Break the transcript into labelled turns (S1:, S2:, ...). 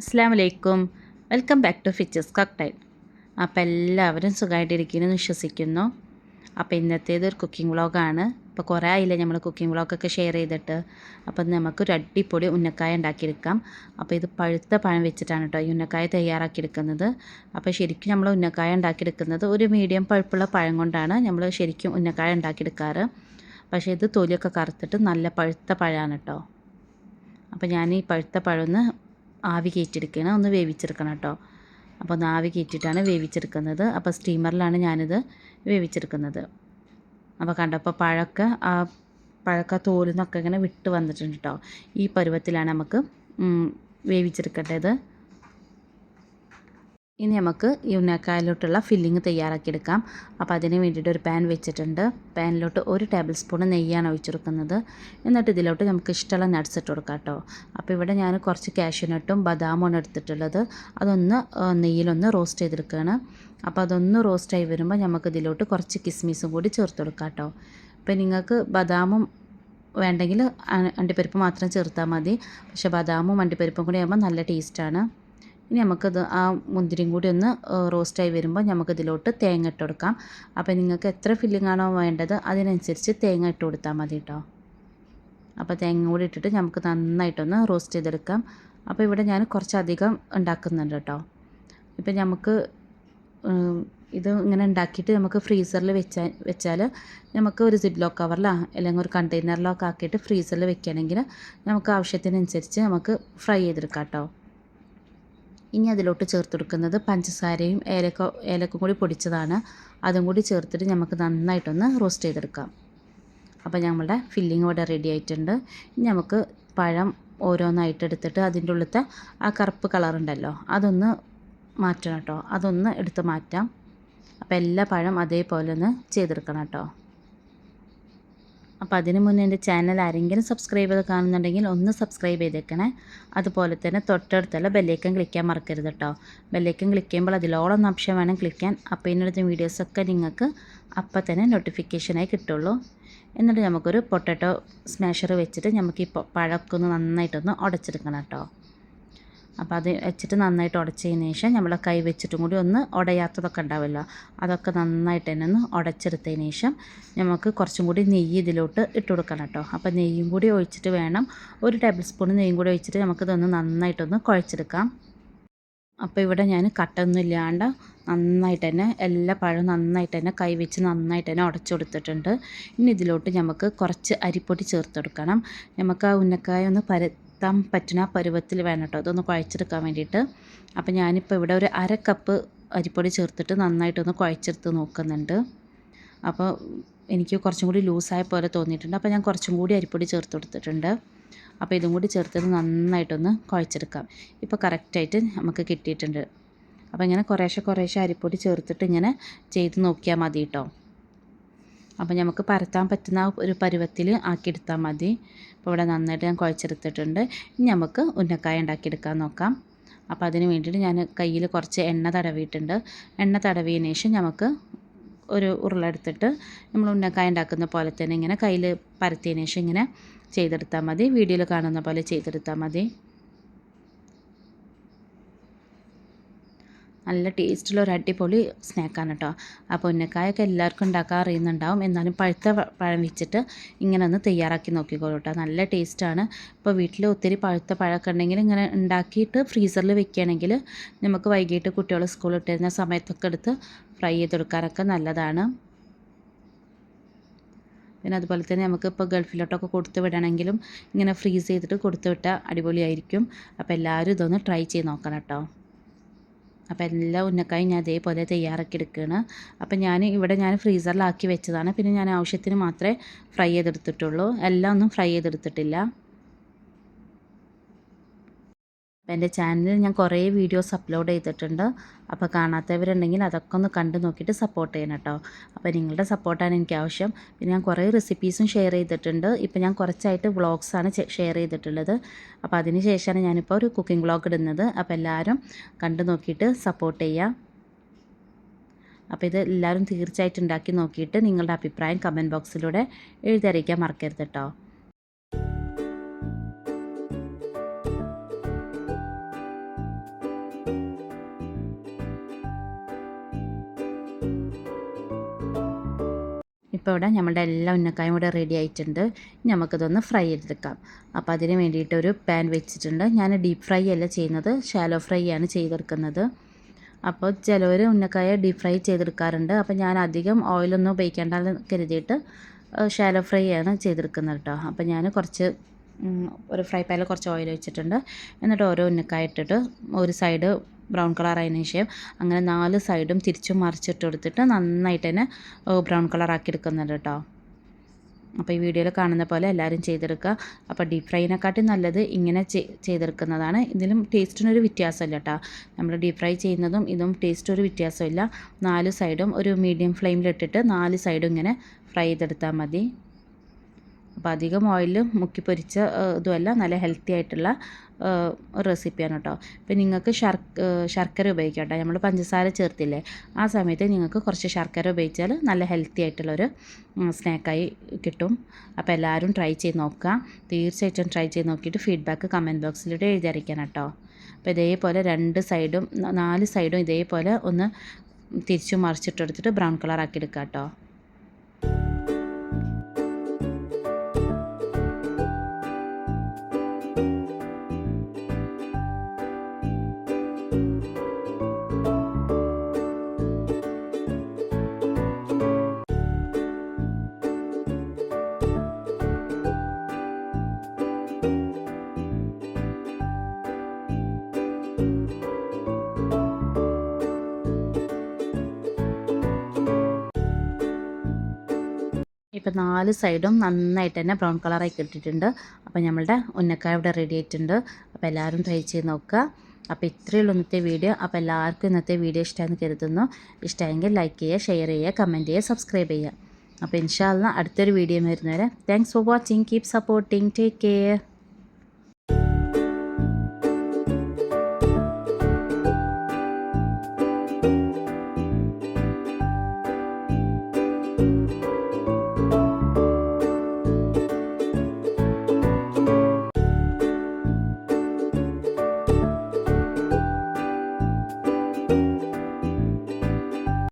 S1: അസ്സാം വലൈക്കും welcome back to ഫിച്ചസ് കക്ടൈൽ അപ്പോൾ എല്ലാവരും സുഖമായിട്ടിരിക്കുന്നു വിശ്വസിക്കുന്നു. അപ്പോൾ ഇന്നത്തേത് ഒരു കുക്കിംഗ് വ്ളോഗാണ്. അപ്പോൾ കുറേ ആയില്ലേ നമ്മൾ കുക്കിംഗ് വ്ളോഗൊക്കെ ഷെയർ ചെയ്തിട്ട്. അപ്പോൾ നമുക്കൊരു അടിപൊളി ഉന്നക്കായ ഉണ്ടാക്കിയെടുക്കാം. അപ്പോൾ ഇത് പഴുത്ത പഴം വെച്ചിട്ടാണ് കേട്ടോ ഈ ഉന്നക്കായ തയ്യാറാക്കിയെടുക്കുന്നത്. അപ്പോൾ ശരിക്കും നമ്മൾ ഉന്നക്കായ ഉണ്ടാക്കിയെടുക്കുന്നത് ഒരു മീഡിയം പഴുപ്പുള്ള പഴം കൊണ്ടാണ് നമ്മൾ ശരിക്കും ഉന്നക്കായ ഉണ്ടാക്കിയെടുക്കാറ്. പക്ഷേ ഇത് തൊലിയൊക്കെ കറുത്തിട്ട് നല്ല പഴുത്ത പഴമാണ് കേട്ടോ. അപ്പോൾ ഞാൻ ഈ പഴുത്ത പഴമൊന്ന് ആവി കയറ്റിയെടുക്കണം ഒന്ന് വേവിച്ചെടുക്കണം കേട്ടോ. അപ്പോൾ ഒന്ന് ആവി കയറ്റിയിട്ടാണ് വേവിച്ചെടുക്കുന്നത്. അപ്പോൾ സ്റ്റീമറിലാണ് ഞാനിത് വേവിച്ചെടുക്കുന്നത്. അപ്പോൾ കണ്ടപ്പോൾ പഴക്ക ആ പഴക്ക തോലിൽ നിന്നൊക്കെ ഇങ്ങനെ വിട്ട് വന്നിട്ടുണ്ട് കേട്ടോ. ഈ പരുവത്തിലാണ് നമുക്ക് വേവിച്ചെടുക്കേണ്ടത്. ഇനി നമുക്ക് ഈ ഉന്നക്കായലോട്ടുള്ള ഫില്ലിങ് തയ്യാറാക്കിയെടുക്കാം. അപ്പോൾ അതിന് വേണ്ടിയിട്ട് ഒരു പാൻ വെച്ചിട്ടുണ്ട്. പാനിലോട്ട് ഒരു ടേബിൾ സ്പൂൺ നെയ്യാണ് ഒഴിച്ചെടുക്കുന്നത്. എന്നിട്ട് ഇതിലോട്ട് നമുക്ക് ഇഷ്ടമുള്ള നട്ട്സ് ഇട്ട് കൊടുക്കാം കേട്ടോ. അപ്പോൾ ഇവിടെ ഞാൻ കുറച്ച് കാഷ്യൂനട്ടും ബദാമാണ് എടുത്തിട്ടുള്ളത്. അതൊന്ന് നെയ്യിലൊന്ന് റോസ്റ്റ് ചെയ്തെടുക്കുകയാണ്. അപ്പോൾ അതൊന്ന് റോസ്റ്റായി വരുമ്പോൾ നമുക്ക് ഇതിലോട്ട് കുറച്ച് കിസ്മിസും കൂടി ചേർത്ത് കൊടുക്കാം കേട്ടോ. അപ്പോൾ നിങ്ങൾക്ക് ബദാമും വേണ്ടെങ്കിൽ അണ്ടിപ്പരിപ്പ് മാത്രം ചേർത്താൽ മതി. പക്ഷേ ബദാമും അണ്ടിപ്പരിപ്പും കൂടി ആകുമ്പോൾ നല്ല ടേസ്റ്റാണ്. ഇനി നമുക്കത് ആ മുന്തിരിയും കൂടി ഒന്ന് റോസ്റ്റായി വരുമ്പോൾ നമുക്കിതിലോട്ട് തേങ്ങ ഇട്ട് കൊടുക്കാം. അപ്പോൾ നിങ്ങൾക്ക് എത്ര ഫില്ലിംഗ് ആണോ വേണ്ടത് അതിനനുസരിച്ച് തേങ്ങ ഇട്ട് കൊടുത്താൽ മതി കേട്ടോ അപ്പോൾ തേങ്ങ കൂടി ഇട്ടിട്ട് നമുക്ക് നന്നായിട്ടൊന്ന് റോസ്റ്റ് ചെയ്തെടുക്കാം. അപ്പോൾ ഇവിടെ ഞാൻ കുറച്ചധികം ഉണ്ടാക്കുന്നുണ്ട് കേട്ടോ ഇപ്പം നമുക്ക് ഇത് ഇങ്ങനെ ഉണ്ടാക്കിയിട്ട് നമുക്ക് ഫ്രീസറിൽ വെച്ചാൽ വെച്ചാൽ നമുക്ക് ഒരു സിബ് കവറിലോ അല്ലെങ്കിൽ ഒരു കണ്ടെയ്നറിലൊക്കെ ആക്കിയിട്ട് ഫ്രീസറിൽ വെക്കുകയാണെങ്കിൽ നമുക്ക് ആവശ്യത്തിനനുസരിച്ച് നമുക്ക് ഫ്രൈ ചെയ്തെടുക്കാം കേട്ടോ ഇനി അതിലോട്ട് ചേർത്ത് കൊടുക്കുന്നത് പഞ്ചസാരയും ഏലക്ക ഏലക്കും കൂടി പൊടിച്ചതാണ്. അതും കൂടി ചേർത്തിട്ട് നമുക്ക് നന്നായിട്ടൊന്ന് റോസ്റ്റ് ചെയ്തെടുക്കാം. അപ്പോൾ ഞങ്ങളുടെ ഫില്ലിംഗ് ഇവിടെ റെഡി ആയിട്ടുണ്ട്. ഇനി നമുക്ക് പഴം ഓരോന്നായിട്ട് എടുത്തിട്ട് അതിന്റെ ഉള്ളിലത്തെ ആ കറുപ്പ് കളറുണ്ടല്ലോ അതൊന്ന് മാറ്റണം കേട്ടോ. അതൊന്ന് എടുത്ത് മാറ്റാം. അപ്പോൾ എല്ലാ പഴം അതേപോലെ ഒന്ന് ചെയ്തെടുക്കണം കേട്ടോ. അപ്പോൾ അതിന് മുന്നേ എന്റെ ചാനൽ ആരെങ്കിലും സബ്സ്ക്രൈബ് ചെയ്ത് കാണുന്നുണ്ടെങ്കിൽ ഒന്ന് സബ്സ്ക്രൈബ് ചെയ്തേക്കണേ. അതുപോലെ തന്നെ തൊട്ടടുത്തുള്ള ബെല്ലേക്കൻ ക്ലിക്കാൻ മറക്കരുത് കേട്ടോ ബെല്ലേക്കൻ ക്ലിക്ക് ചെയ്യുമ്പോൾ അതിലോളം നിമിഷം വേണം ക്ലിക്കാൻ. അപ്പോൾ ഇതിനടുത്ത വീഡിയോസൊക്കെ നിങ്ങൾക്ക് അപ്പം തന്നെ നോട്ടിഫിക്കേഷനായി കിട്ടുള്ളൂ. എന്നിട്ട് നമുക്കൊരു പൊട്ടറ്റോ സ്മാഷർ വെച്ചിട്ട് നമുക്ക് ഈ പഴമൊക്കെ നന്നായിട്ടൊന്ന് ഉടച്ചെടുക്കണം കേട്ടോ അപ്പോൾ അത് വെച്ചിട്ട് നന്നായിട്ട് ഉടച്ചതിന് ശേഷം നമ്മൾ കൈ വെച്ചിട്ടും കൂടി ഒന്ന് ഉടയാത്തതൊക്കെ ഉണ്ടാവുമല്ലോ അതൊക്കെ നന്നായിട്ട് തന്നെ ഒന്ന് ഉടച്ചെടുത്തതിന് ശേഷം നമുക്ക് കുറച്ചും കൂടി നെയ്യ് ഇതിലോട്ട് ഇട്ട് കൊടുക്കണം കേട്ടോ. അപ്പോൾ നെയ്യും കൂടി ഒഴിച്ചിട്ട് വേണം. ഒരു ടേബിൾ സ്പൂൺ നെയ്യും കൂടി ഒഴിച്ചിട്ട് നമുക്കിതൊന്ന് നന്നായിട്ടൊന്ന് കുഴച്ചെടുക്കാം. അപ്പോൾ ഇവിടെ ഞാൻ കട്ടൊന്നും ഇല്ലാണ്ട് നന്നായിട്ട് തന്നെ എല്ലാ പഴവും നന്നായിട്ട് തന്നെ കൈ വെച്ച് നന്നായിട്ട് തന്നെ ഉടച്ചു കൊടുത്തിട്ടുണ്ട്. ഇനി ഇതിലോട്ട് നമുക്ക് കുറച്ച് അരിപ്പൊടി ചേർത്ത് കൊടുക്കണം. നമുക്ക് ആ ഉന്നക്കായ ഒന്ന് പര എത്താൻ പറ്റുന്ന പരുവത്തിൽ വേണം കേട്ടോ അതൊന്ന് കുഴച്ചെടുക്കാൻ വേണ്ടിയിട്ട്. അപ്പോൾ ഞാനിപ്പോൾ ഇവിടെ ഒരു അര കപ്പ് അരിപ്പൊടി ചേർത്തിട്ട് നന്നായിട്ടൊന്ന് കുഴച്ചെടുത്ത് നോക്കുന്നുണ്ട്. അപ്പോൾ എനിക്ക് കുറച്ചും കൂടി ലൂസായ പോലെ തോന്നിയിട്ടുണ്ട്. അപ്പോൾ ഞാൻ കുറച്ചും കൂടി അരിപ്പൊടി ചേർത്ത് കൊടുത്തിട്ടുണ്ട്. അപ്പോൾ ഇതും കൂടി ചേർത്തത് നന്നായിട്ടൊന്ന് കുഴച്ചെടുക്കാം. ഇപ്പോൾ കറക്റ്റായിട്ട് നമുക്ക് കിട്ടിയിട്ടുണ്ട്. അപ്പോൾ ഇങ്ങനെ കുറേശ്ശെ കുറേശ്ശെ അരിപ്പൊടി ചേർത്തിട്ട് ഇങ്ങനെ ചെയ്ത് നോക്കിയാൽ മതി കേട്ടോ അപ്പോൾ നമുക്ക് പരത്താൻ പറ്റുന്ന ഒരു പരുവത്തിൽ ആക്കിയെടുത്താൽ മതി. അപ്പോൾ ഇവിടെ നന്നായിട്ട് ഞാൻ കുഴച്ചെടുത്തിട്ടുണ്ട്. ഇനി നമുക്ക് ഉന്നക്കായ ഉണ്ടാക്കിയെടുക്കാൻ നോക്കാം. അപ്പോൾ അതിന് വേണ്ടിയിട്ട് ഞാൻ കയ്യിൽ കുറച്ച് എണ്ണ തടവിയിട്ടുണ്ട്. എണ്ണ തടവിയതിന് ശേഷം നമുക്ക് ഒരു ഉരുളെടുത്തിട്ട് നമ്മൾ ഉന്നക്കായ ഉണ്ടാക്കുന്ന പോലെ തന്നെ ഇങ്ങനെ കയ്യിൽ പരത്തിയതിന് ശേഷം ഇങ്ങനെ ചെയ്തെടുത്താൽ മതി. വീഡിയോയിൽ കാണുന്ന പോലെ ചെയ്തെടുത്താൽ മതി. നല്ല ടേസ്റ്റുള്ള ഒരു അടിപൊളി സ്നാക്കാണ് കേട്ടോ അപ്പോൾ ഉന്നക്കായൊക്കെ എല്ലാവർക്കും ഉണ്ടാക്കാൻ അറിയുന്നുണ്ടാവും. എന്നാലും പഴുത്ത പഴം വെച്ചിട്ട് ഇങ്ങനെ ഒന്ന് തയ്യാറാക്കി നോക്കിക്കോളൂ കേട്ടോ നല്ല ടേസ്റ്റാണ്. ഇപ്പോൾ വീട്ടിൽ ഒത്തിരി പഴുത്ത പഴമൊക്കെ ഉണ്ടെങ്കിൽ ഇങ്ങനെ ഉണ്ടാക്കിയിട്ട് ഫ്രീസറിൽ വെക്കുകയാണെങ്കിൽ നമുക്ക് വൈകിട്ട് കുട്ടികൾ സ്കൂളിൽ ഇട്ടിരുന്ന സമയത്തൊക്കെ എടുത്ത് ഫ്രൈ ചെയ്തെടുക്കാനൊക്കെ നല്ലതാണ്. പിന്നെ അതുപോലെ തന്നെ നമുക്ക് ഇപ്പോൾ ഗൾഫിലോട്ടൊക്കെ കൊടുത്തു വിടണമെങ്കിലും ഇങ്ങനെ ഫ്രീസ് ചെയ്തിട്ട് കൊടുത്തു വിട്ടാൽ അടിപൊളിയായിരിക്കും. അപ്പോൾ എല്ലാവരും ഇതൊന്ന് ട്രൈ ചെയ്ത് നോക്കണം കേട്ടോ അപ്പോൾ എല്ലാ ഉന്നക്കായും ഞാൻ അതേപോലെ തയ്യാറാക്കി എടുക്കുകയാണ്. അപ്പോൾ ഞാൻ ഇവിടെ ഞാൻ ഫ്രീസറിലാക്കി വെച്ചതാണ്. പിന്നെ ഞാൻ ആവശ്യത്തിന് മാത്രമേ ഫ്രൈ ചെയ്തെടുത്തിട്ടുള്ളൂ. എല്ലാം ഒന്നും ഫ്രൈ ചെയ്തെടുത്തിട്ടില്ല. അപ്പോൾ എന്റെ ചാനലിൽ ഞാൻ കുറേ വീഡിയോസ് അപ്ലോഡ് ചെയ്തിട്ടുണ്ട്. അപ്പോൾ കാണാത്തവരുണ്ടെങ്കിൽ അതൊക്കെ ഒന്ന് കണ്ടു നോക്കിയിട്ട് സപ്പോർട്ട് ചെയ്യണം കേട്ടോ. അപ്പോൾ നിങ്ങളുടെ സപ്പോർട്ടാണ് എനിക്ക് ആവശ്യം. പിന്നെ ഞാൻ കുറേ റെസിപ്പീസും ഷെയർ ചെയ്തിട്ടുണ്ട്. ഇപ്പോൾ ഞാൻ കുറച്ചായിട്ട് വ്ളോഗ്സാണ് ഷെയർ ചെയ്തിട്ടുള്ളത്. അപ്പോൾ അതിന് ശേഷമാണ് ഞാനിപ്പോൾ ഒരു കുക്കിംഗ് വ്ളോഗ് ഇടുന്നത്. അപ്പോൾ എല്ലാവരും കണ്ടു നോക്കിയിട്ട് സപ്പോർട്ട് ചെയ്യുക. അപ്പോൾ ഇത് എല്ലാവരും തീർച്ചയായിട്ടും ഉണ്ടാക്കി നോക്കിയിട്ട് നിങ്ങളുടെ അഭിപ്രായം കമന്റ് ബോക്സിലൂടെ എഴുതി അറിയിക്കാൻ മറക്കരുത് കേട്ടോ. അപ്പോൾ ഇവിടെ നമ്മളുടെ എല്ലാ ഉന്നക്കായും കൂടെ റെഡി ആയിട്ടുണ്ട്. നമുക്കിതൊന്ന് ഫ്രൈ ചെയ്തെടുക്കാം. അപ്പോൾ അതിന് വേണ്ടിയിട്ട് ഒരു പാൻ വെച്ചിട്ടുണ്ട്. ഞാൻ ഡീപ്പ് ഫ്രൈ അല്ല ചെയ്യുന്നത്. ഷാലോ ഫ്രൈ ആണ് ചെയ്തെടുക്കുന്നത്. അപ്പോൾ ചിലവർ ഉന്നക്കായ ഡീപ്പ് ഫ്രൈ ചെയ്തെടുക്കാറുണ്ട്. അപ്പോൾ ഞാൻ അധികം ഓയിലൊന്നും ഉപയോഗിക്കേണ്ടെന്ന് കരുതിയിട്ട് ഷാലോ ഫ്രൈ ആണ് ചെയ്തെടുക്കുന്നത് കേട്ടോ അപ്പോൾ ഞാൻ കുറച്ച് ഒരു ഫ്രൈ പാനിൽ കുറച്ച് ഓയിൽ വെച്ചിട്ടുണ്ട്. എന്നിട്ട് ഓരോ ഉന്നക്കായ ഇട്ടിട്ട് ഒരു സൈഡ് ബ്രൗൺ കളർ ആയതിനു ശേഷം അങ്ങനെ നാല് സൈഡും തിരിച്ചും മറിച്ചിട്ട് കൊടുത്തിട്ട് നന്നായിട്ട് തന്നെ ബ്രൗൺ കളർ ആക്കി എടുക്കുന്നുണ്ട് കേട്ടോ അപ്പോൾ ഈ വീഡിയോയിൽ കാണുന്ന പോലെ എല്ലാവരും ചെയ്തെടുക്കുക. അപ്പോൾ ഡീപ് ഫ്രൈനെക്കാട്ടി നല്ലത് ഇങ്ങനെ ചെയ്- ചെയ്തെടുക്കുന്നതാണ്. ഇതിലും ടേസ്റ്റിനൊരു വ്യത്യാസമില്ല കേട്ടോ നമ്മൾ ഡീപ് ഫ്രൈ ചെയ്യുന്നതും ഇതും ടേസ്റ്റ് ഒരു വ്യത്യാസമില്ല. നാല് സൈഡും ഒരു മീഡിയം ഫ്ലെയിമിലിട്ടിട്ട് നാല് സൈഡും ഇങ്ങനെ ഫ്രൈ ചെയ്തെടുത്താൽ മതി. അപ്പോൾ അധികം ഓയിൽ മുക്കി പൊരിച്ച ഇതുമല്ല നല്ല ഹെൽത്തി ആയിട്ടുള്ള ഒരു റെസിപ്പിയാണ് കേട്ടോ. ഇപ്പം നിങ്ങൾക്ക് ശർക്ക ശർക്കര ഉപയോഗിക്കാം കേട്ടോ. നമ്മൾ പഞ്ചസാര ചേർത്തില്ലേ ആ സമയത്ത് നിങ്ങൾക്ക് കുറച്ച് ശർക്കര ഉപയോഗിച്ചാൽ നല്ല ഹെൽത്തി ആയിട്ടുള്ളൊരു സ്നാക്കായി കിട്ടും. അപ്പോൾ എല്ലാവരും ട്രൈ ചെയ്ത് നോക്കുക. തീർച്ചയായിട്ടും ട്രൈ ചെയ്ത് നോക്കിയിട്ട് ഫീഡ്ബാക്ക് കമന്റ് ബോക്സിലൂടെ എഴുതി അറിയിക്കണം കേട്ടോ. അപ്പോൾ ഇതേപോലെ രണ്ട് സൈഡും നാല് സൈഡും ഇതേപോലെ ഒന്ന് തിരിച്ചു മറിച്ചിട്ടെടുത്തിട്ട് ബ്രൗൺ കളർ ആക്കി എടുക്കാം കേട്ടോ. ഇപ്പം നാല് സൈഡും നന്നായിട്ട് തന്നെ ബ്രൗൺ കളറായി കിട്ടിയിട്ടുണ്ട്. അപ്പോൾ നമ്മളുടെ ഉന്നക്കായ ഇവിടെ റെഡി ആയിട്ടുണ്ട്. അപ്പോൾ എല്ലാവരും ട്രൈ ചെയ്ത് നോക്കുക. അപ്പോൾ ഇത്രയേ ഉള്ളൂ ഇന്നത്തെ വീഡിയോ അപ്പോൾ എല്ലാവർക്കും ഇന്നത്തെ വീഡിയോ ഇഷ്ടമെന്ന് കരുതുന്നു. ഇഷ്ടമായെങ്കിൽ ലൈക്ക് ചെയ്യുക ഷെയർ ചെയ്യുക കമന്റ് ചെയ്യുക സബ്സ്ക്രൈബ് ചെയ്യുക. അപ്പോൾ ഇൻഷാല്ല അടുത്തൊരു വീഡിയോ വരുന്നവരെ. Thanks for watching keep supporting take care